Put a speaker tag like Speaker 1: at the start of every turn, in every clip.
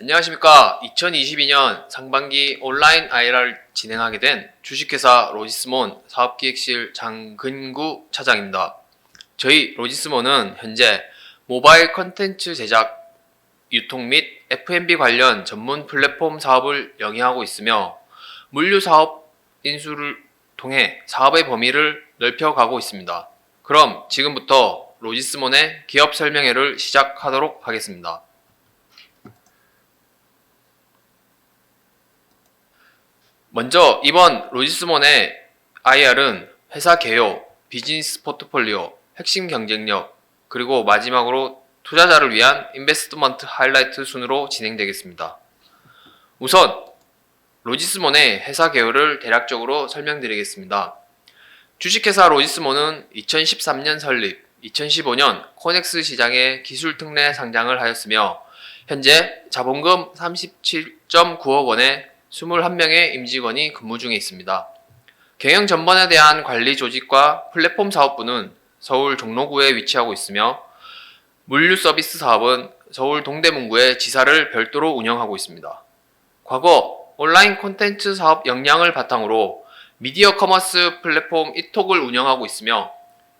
Speaker 1: 안녕하십니까. 2022년 상반기 온라인 IR 진행하게 된 주식회사 로지스몬 사업기획실 장근구 차장입니다. 저희 로지스몬은 현재 모바일 컨텐츠 제작, 유통 및 F&B 관련 전문 플랫폼 사업을 영위하고 있으며 물류 사업 인수를 통해 사업의 범위를 넓혀가고 있습니다. 그럼 지금부터 로지스몬의 기업 설명회를 시작하도록 하겠습니다. 먼저 이번 로지스몬의 IR은 회사 개요, 비즈니스 포트폴리오, 핵심 경쟁력, 그리고 마지막으로 투자자를 위한 인베스트먼트 하이라이트 순으로 진행되겠습니다. 우선 로지스몬의 회사 개요를 대략적으로 설명드리겠습니다. 주식회사 로지스몬은 2013년 설립, 2015년 코넥스 시장에 기술 특례 상장을 하였으며 현재 자본금 37.9억 원의 21명의 임직원이 근무 중에 있습니다. 경영 전반에 대한 관리 조직과 플랫폼 사업부는 서울 종로구에 위치하고 있으며 물류 서비스 사업은 서울 동대문구에 지사를 별도로 운영하고 있습니다. 과거 온라인 콘텐츠 사업 역량을 바탕으로 미디어 커머스 플랫폼 이톡을 운영하고 있으며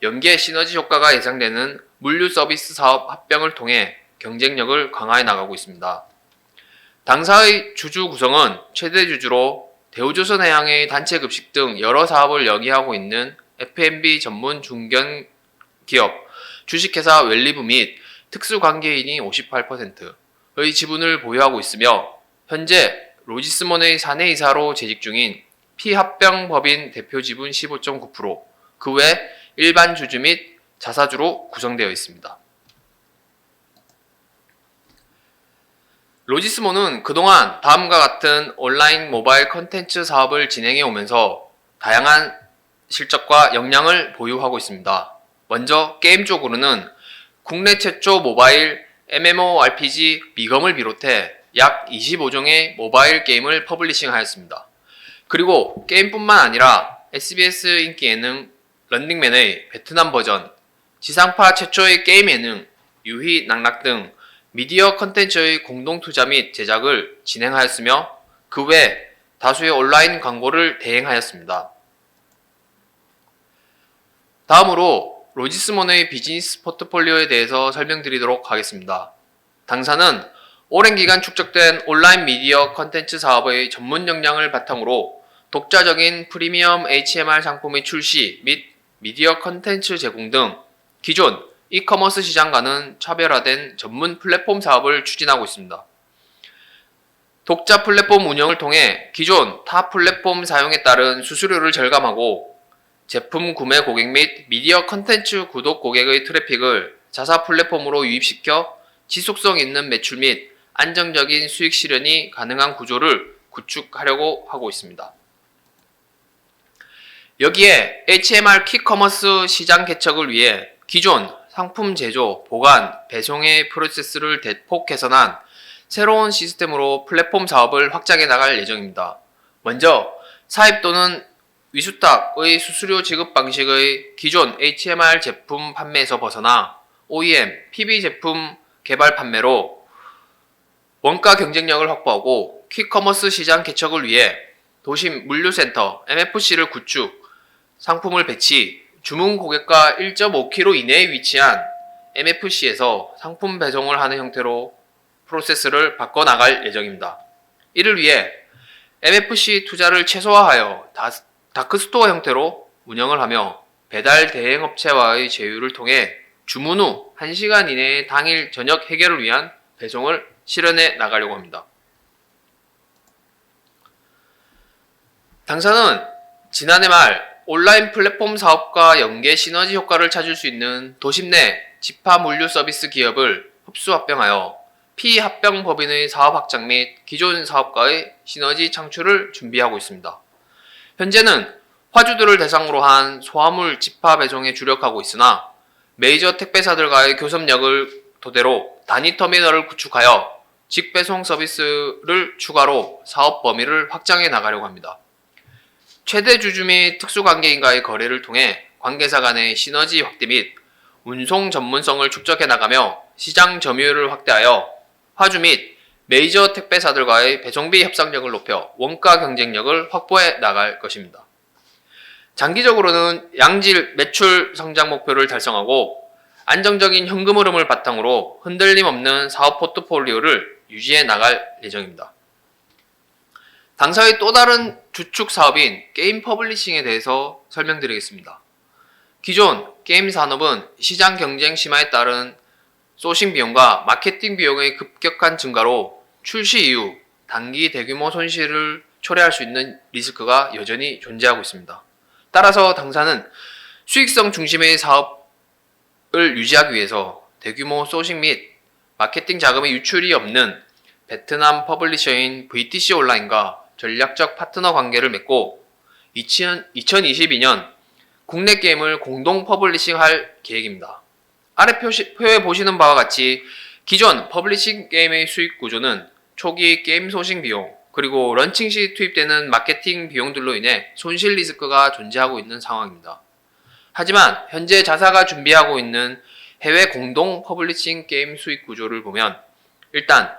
Speaker 1: 연계 시너지 효과가 예상되는 물류 서비스 사업 합병을 통해 경쟁력을 강화해 나가고 있습니다. 당사의 주주 구성은 최대 주주로 대우조선해양의 단체 급식 등 여러 사업을 영위하고 있는 F&B 전문 중견 기업, 주식회사 웰리브 및 특수관계인이 58%의 지분을 보유하고 있으며 현재 로지스몬의 사내이사로 재직 중인 피합병법인 대표 지분 15.9%, 그 외 일반 주주 및 자사주로 구성되어 있습니다. 로지스몬은 그동안 다음과 같은 온라인 모바일 컨텐츠 사업을 진행해 오면서 다양한 실적과 역량을 보유하고 있습니다. 먼저 게임 쪽으로는 국내 최초 모바일 MMORPG 미검을 비롯해 약 25종의 모바일 게임을 퍼블리싱 하였습니다. 그리고 게임뿐만 아니라 SBS 인기 예능 런닝맨의 베트남 버전, 지상파 최초의 게임 예능 유희 낙낙 등 미디어 컨텐츠의 공동 투자 및 제작을 진행하였으며 그 외 다수의 온라인 광고를 대행하였습니다. 다음으로 로지스몬의 비즈니스 포트폴리오에 대해서 설명드리도록 하겠습니다. 당사는 오랜 기간 축적된 온라인 미디어 컨텐츠 사업의 전문 역량을 바탕으로 독자적인 프리미엄 HMR 상품의 출시 및 미디어 컨텐츠 제공 등 기존 이커머스 시장과는 차별화된 전문 플랫폼 사업을 추진하고 있습니다. 독자 플랫폼 운영을 통해 기존 타 플랫폼 사용에 따른 수수료를 절감하고 제품 구매 고객 및 미디어 컨텐츠 구독 고객의 트래픽을 자사 플랫폼으로 유입시켜 지속성 있는 매출 및 안정적인 수익 실현이 가능한 구조를 구축하려고 하고 있습니다. 여기에 HMR 키커머스 시장 개척을 위해 기존 상품 제조, 보관, 배송의 프로세스를 대폭 개선한 새로운 시스템으로 플랫폼 사업을 확장해 나갈 예정입니다. 먼저 사입 또는 위수탁의 수수료 지급 방식의 기존 HMR 제품 판매에서 벗어나 OEM, PB 제품 개발 판매로 원가 경쟁력을 확보하고 퀵커머스 시장 개척을 위해 도심 물류센터 MFC를 구축, 상품을 배치, 주문 고객과 1.5km 이내에 위치한 MFC에서 상품 배송을 하는 형태로 프로세스를 바꿔나갈 예정입니다. 이를 위해 MFC 투자를 최소화하여 다크스토어 형태로 운영을 하며 배달 대행업체와의 제휴를 통해 주문 후 1시간 이내에 당일 저녁 해결을 위한 배송을 실현해 나가려고 합니다. 당사는 지난해 말 온라인 플랫폼 사업과 연계 시너지 효과를 찾을 수 있는 도심 내 집화 물류 서비스 기업을 흡수 합병하여 피합병 법인의 사업 확장 및 기존 사업과의 시너지 창출을 준비하고 있습니다. 현재는 화주들을 대상으로 한 소화물 집화 배송에 주력하고 있으나 메이저 택배사들과의 교섭력을 토대로 단위 터미널을 구축하여 직배송 서비스를 추가로 사업 범위를 확장해 나가려고 합니다. 최대 주주 및 특수관계인과의 거래를 통해 관계사 간의 시너지 확대 및 운송 전문성을 축적해 나가며 시장 점유율을 확대하여 화주 및 메이저 택배사들과의 배송비 협상력을 높여 원가 경쟁력을 확보해 나갈 것입니다. 장기적으로는 양질 매출 성장 목표를 달성하고 안정적인 현금 흐름을 바탕으로 흔들림 없는 사업 포트폴리오를 유지해 나갈 예정입니다. 당사의 또 다른 주축 사업인 게임 퍼블리싱에 대해서 설명드리겠습니다. 기존 게임 산업은 시장 경쟁 심화에 따른 소싱 비용과 마케팅 비용의 급격한 증가로 출시 이후 단기 대규모 손실을 초래할 수 있는 리스크가 여전히 존재하고 있습니다. 따라서 당사는 수익성 중심의 사업을 유지하기 위해서 대규모 소싱 및 마케팅 자금의 유출이 없는 베트남 퍼블리셔인 VTC 온라인과 전략적 파트너 관계를 맺고 2022년 국내 게임을 공동 퍼블리싱 할 계획입니다. 아래 표시, 표에 보시는 바와 같이 기존 퍼블리싱 게임의 수익 구조는 초기 게임 소싱 비용, 그리고 런칭 시 투입되는 마케팅 비용들로 인해 손실 리스크가 존재하고 있는 상황입니다. 하지만 현재 자사가 준비하고 있는 해외 공동 퍼블리싱 게임 수익 구조를 보면 일단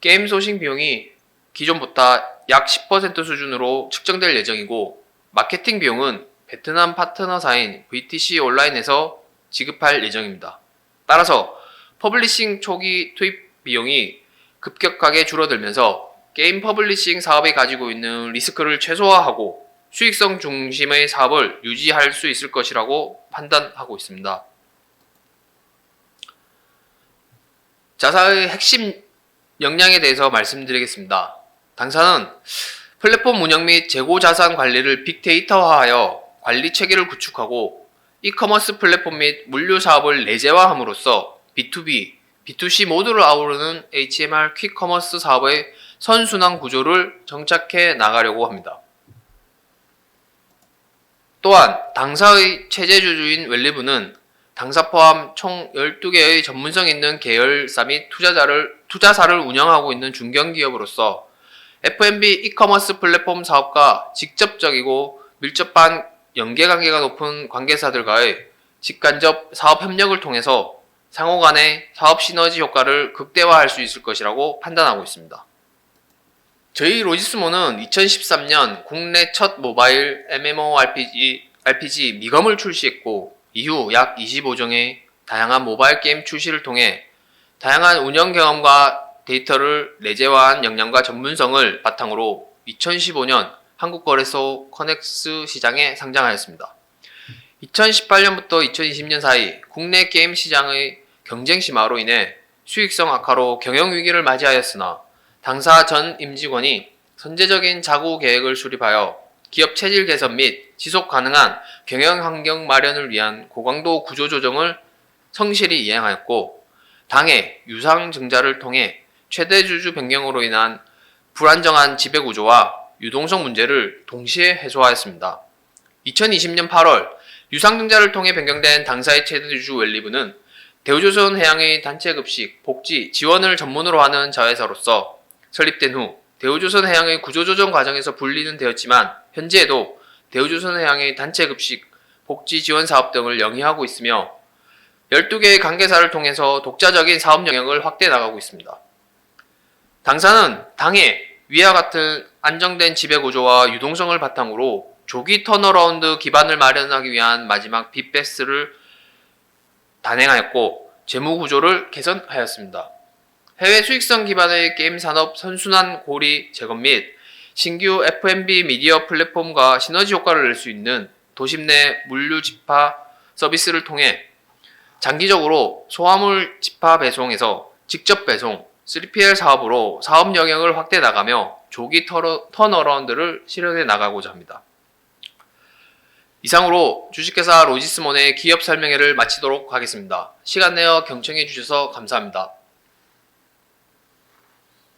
Speaker 1: 게임 소싱 비용이 기존보다 약 10% 수준으로 측정될 예정이고 마케팅 비용은 베트남 파트너사인 VTC 온라인에서 지급할 예정입니다. 따라서 퍼블리싱 초기 투입 비용이 급격하게 줄어들면서 게임 퍼블리싱 사업이 가지고 있는 리스크를 최소화하고 수익성 중심의 사업을 유지할 수 있을 것이라고 판단하고 있습니다. 자사의 핵심 역량에 대해서 말씀드리겠습니다. 당사는 플랫폼 운영 및 재고 자산 관리를 빅데이터화하여 관리 체계를 구축하고 이커머스 플랫폼 및 물류 사업을 내재화함으로써 B2B, B2C 모두를 아우르는 HMR 퀵커머스 사업의 선순환 구조를 정착해 나가려고 합니다. 또한 당사의 체제주주인 웰리브는 당사 포함 총 12개의 전문성 있는 계열사 및 투자자를, 투자사를 운영하고 있는 중견기업으로서 F&B 이커머스 플랫폼 사업과 직접적이고 밀접한 연계관계가 높은 관계사들과의 직간접 사업 협력을 통해서 상호 간의 사업 시너지 효과를 극대화할 수 있을 것이라고 판단하고 있습니다. 저희 로지스모는 2013년 국내 첫 모바일 MMORPG RPG 미검을 출시했고 이후 약 25종의 다양한 모바일 게임 출시를 통해 다양한 운영 경험과 데이터를 내재화한 역량과 전문성을 바탕으로 2015년 한국거래소 커넥스 시장에 상장하였습니다. 2018년부터 2020년 사이 국내 게임 시장의 경쟁 심화로 인해 수익성 악화로 경영 위기를 맞이하였으나 당사 전 임직원이 선제적인 자구 계획을 수립하여 기업 체질 개선 및 지속 가능한 경영 환경 마련을 위한 고강도 구조 조정을 성실히 이행하였고 당의 유상 증자를 통해 최대 주주 변경으로 인한 불안정한 지배 구조와 유동성 문제를 동시에 해소하였습니다. 2020년 8월 유상 증자를 통해 변경된 당사의 최대 주주 웰리브는 대우조선 해양의 단체 급식, 복지, 지원을 전문으로 하는 자회사로서 설립된 후 대우조선 해양의 구조조정 과정에서 분리는 되었지만 현재에도 대우조선 해양의 단체 급식, 복지 지원 사업 등을 영위하고 있으며 12개의 관계사를 통해서 독자적인 사업 영역을 확대해 나가고 있습니다. 당사는 당해 위와 같은 안정된 지배 구조와 유동성을 바탕으로 조기 턴어라운드 기반을 마련하기 위한 마지막 빅베스를 단행하였고 재무 구조를 개선하였습니다. 해외 수익성 기반의 게임 산업 선순환 고리 제건 및 신규 F&B 미디어 플랫폼과 시너지 효과를 낼 수 있는 도심 내 물류 집화 서비스를 통해 장기적으로 소화물 집화 배송에서 직접 배송, 3PL 사업으로 사업 영역을 확대 나가며 조기 턴어라운드를 실현해 나가고자 합니다. 이상으로 주식회사 로지스몬의 기업 설명회를 마치도록 하겠습니다. 시간 내어 경청해 주셔서 감사합니다.